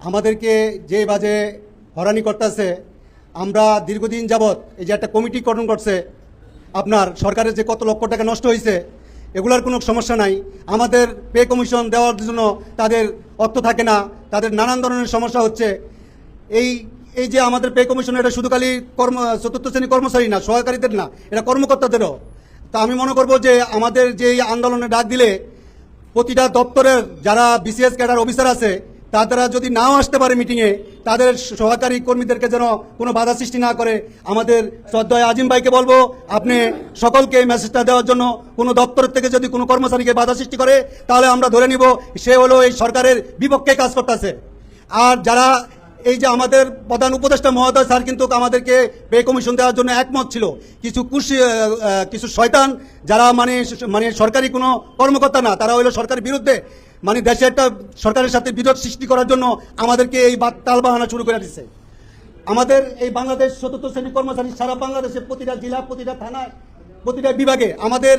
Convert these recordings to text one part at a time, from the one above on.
আমাদেরকে যে বাজে হরানি করতেছে, আমরা দীর্ঘদিন যাবৎ এই যে একটা কমিটি গঠন করছে, আপনার সরকারের যে কত লক্ষ টাকা নষ্ট হয়েছে, এগুলার কোনো সমস্যা নাই। আমাদের পে কমিশন দেওয়ার জন্য তাদের অর্থ থাকে না, তাদের নানান ধরনের সমস্যা হচ্ছে। এই এই যে আমাদের পে কমিশন, এটা শুধু খালি কর্ম, চতুর্থ শ্রেণি কর্মচারী না, সহকারীদের না, এটা কর্মকর্তাদেরও। তা আমি মনে করব যে আমাদের যে আন্দোলনে ডাক দিলে প্রতিটা দপ্তরের যারা বিসিএস ক্যাডার অফিসার আছে তারা যদি নাও আসতে পারে মিটিংয়ে, তাদের সহকারী কর্মীদেরকে যেন কোনো বাধা সৃষ্টি না করে। আমাদের শ্রদ্ধয় আজিম ভাইকে বলব, আপনি সকলকে মেসেজটা দেওয়ার জন্য কোনো দপ্তর থেকে যদি কোনো কর্মচারীকে বাধা সৃষ্টি করে, তাহলে আমরা ধরে নিব সে হলো এই সরকারের বিপক্ষে কাজ করতেছে। আর যারা এই যে আমাদের প্রধান উপদেষ্টা মহোদয় স্যার কিন্তু আমাদেরকে পে কমিশন দেওয়ার জন্য একমত ছিল। কিছু কুশি কিছু শয়তান, যারা মানে মানে সরকারি কোনো কর্মকর্তা না, তারা হলো সরকারের বিরুদ্ধে মানে দেশে একটা সরকারের সাথে বিরোধ সৃষ্টি করার জন্য আমাদেরকে এই তাল বাহানা শুরু করে দিচ্ছে আমাদের এই বাংলাদেশ চতুর্থ শ্রেণি কর্মচারী সারা বাংলাদেশে প্রতিটা জেলা, প্রতিটা থানায়, প্রতিটা বিভাগে আমাদের,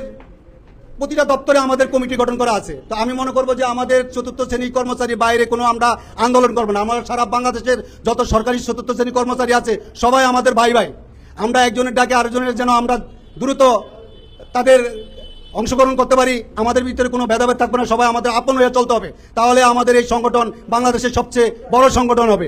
প্রতিটা দপ্তরে আমাদের কমিটি গঠন করা আছে। তো আমি মনে করব যে আমাদের চতুর্থ শ্রেণি কর্মচারী বাইরে কোনো আমরা আন্দোলন করব না। আমরা সারা বাংলাদেশের যত সরকারি চতুর্থ শ্রেণি কর্মচারী আছে, সবাই আমাদের ভাই ভাই। আমরা একজনের ডাকে আরেকজনের যেন আমরা দ্রুত তাদের অংশগ্রহণ করতে পারি, আমাদের ভিতরে কোনো ভেদাভেদ থাকবে না, সবাই আমাদের আপন হয়ে চলতে হবে। তাহলে আমাদের এই সংগঠন বাংলাদেশের সবচেয়ে বড় সংগঠন হবে।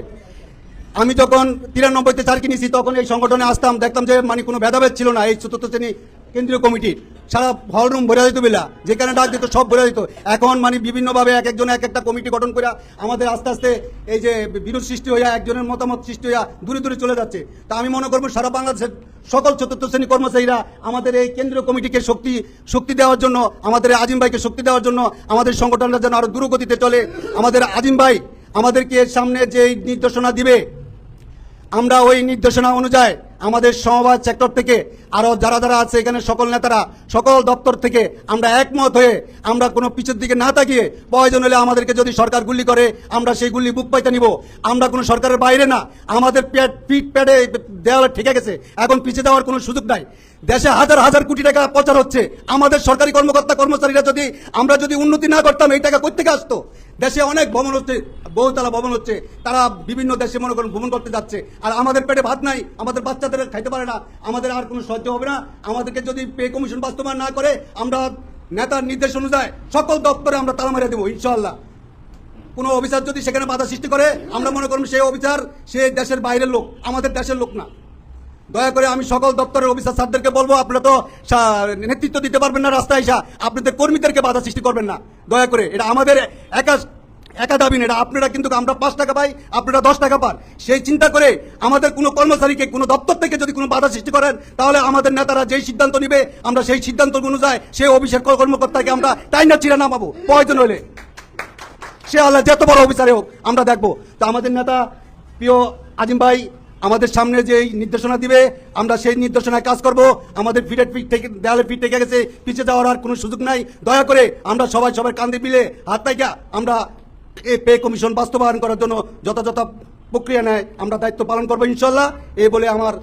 আমি যখন তিরানব্বইতে চার কিনেছি, তখন এই সংগঠনে আসতাম, দেখতাম যে মানে কোনো ভেদাভেদ ছিল না, এই চতুর্থ শ্রেণি কেন্দ্রীয় কমিটির। সারা হল রুম ভরে দিত বিলা, যেখানে ডাক দিত, সব ভরে দিত এখন মানে বিভিন্নভাবে এক একজন, এক একটা কমিটি গঠন করে আমাদের আস্তে আস্তে এই যে বিরোধ সৃষ্টি হইয়া, একজনের মতামত সৃষ্টি হইয়া দূরে দূরে চলে যাচ্ছে। তা আমি মনে করব সারা বাংলাদেশের সকল চতুর্থ শ্রেণি কর্মচারীরা আমাদের এই কেন্দ্রীয় কমিটিকে শক্তি শক্তি দেওয়ার জন্য, আমাদের আজিম ভাইকে শক্তি দেওয়ার জন্য, আমাদের সংগঠনটা যেন আরও দ্রুতগতিতে চলে। আমাদের আজিম ভাই আমাদেরকে সামনে যে নির্দেশনা দিবে, আমরা ওই নির্দেশনা অনুযায়ী আমাদের সমবাদ সেক্টর থেকে আরও যারা যারা আছে এখানে সকল নেতারা, সকল দপ্তর থেকে আমরা একমত হয়ে আমরা কোনো পিছের দিকে না তাকিয়ে প্রয়োজন হলে আমাদেরকে যদি সরকার গুলি করে, আমরা সেই গুলি বুক পাইতে নিব। আমরা কোনো সরকারের বাইরে না। আমাদের পেট, পিঠ, পেটে দেওয়ালে ঠেকে গেছে। এখন পিছিয়ে দেওয়ার কোনো সুযোগ নাই। দেশে হাজার হাজার কোটি টাকা প্রচার হচ্ছে। আমাদের সরকারি কর্মকর্তা, কর্মচারীরা যদি, আমরা যদি উন্নতি না করতাম, এই টাকা কোথেকে আসতো? দেশে অনেক ভবন হচ্ছে, বহুতলা ভবন হচ্ছে। তারা বিভিন্ন দেশে মনে করেন ভ্রমণ করতে যাচ্ছে। আর আমাদের পেটে ভাত নাই, আমাদের বাচ্চাদের খাইতে পারে না, আমাদের আর কোনো সহ্য হবে না। আমাদেরকে যদি পে কমিশন বাস্তবায়ন না করে, আমরা নেতার নির্দেশ অনুযায়ী সকল দপ্তরে আমরা তালা মারিয়ে দেবো ইনশাল্লাহ কোনো অফিসার যদি সেখানে বাধা সৃষ্টি করে, আমরা মনে করব সেই অফিসার সে দেশের বাইরের লোক, আমাদের দেশের লোক না। দয়া করে আমি সকল দপ্তরের অফিসার স্যারদেরকে বলব, আপনারা তো নেতৃত্ব দিতে পারবেন না রাস্তায় এসা, আপনাদের কর্মীদেরকে বাধা সৃষ্টি করবেন না। দয়া করে, এটা আমাদের একা একা দাবি না আপনারা কিন্তু আমরা পাঁচ টাকা পাই, আপনারা দশ টাকা পান। সেই চিন্তা করে আমাদের কোনো কর্মচারীকে, কোনো দপ্তর থেকে যদি কোনো বাধা সৃষ্টি করেন, তাহলে আমাদের নেতারা যেই সিদ্ধান্ত নিবে, আমরা সেই সিদ্ধান্ত অনুযায়ী সেই অফিসের কর্মকর্তাকে আমরা তাই না চিরা নামাবো, প্রয়োজন হলে। সে আল্লাহ যত বড় অফিসারে হোক, আমরা দেখব। তো আমাদের নেতা, প্রিয় আজিম ভাই, আমাদের সামনে যে এই নির্দেশনা দিবে, আমরা সেই নির্দেশনায় কাজ করব। আমাদের ফিটের পিঠ থেকে দেয়ালে পিঠ থেকে গেছে পিছিয়ে যাওয়ার আর কোনো সুযোগ নাই। দয়া করে আমরা সবাই সবাই কান্দে মিলে হাত পাইকা, আমরা এই পে কমিশন বাস্তবায়ন করার জন্য যথাযথ প্রক্রিয়া নেয়, আমরা দায়িত্ব পালন করব ইনশাল্লাহ। এই বলে আমার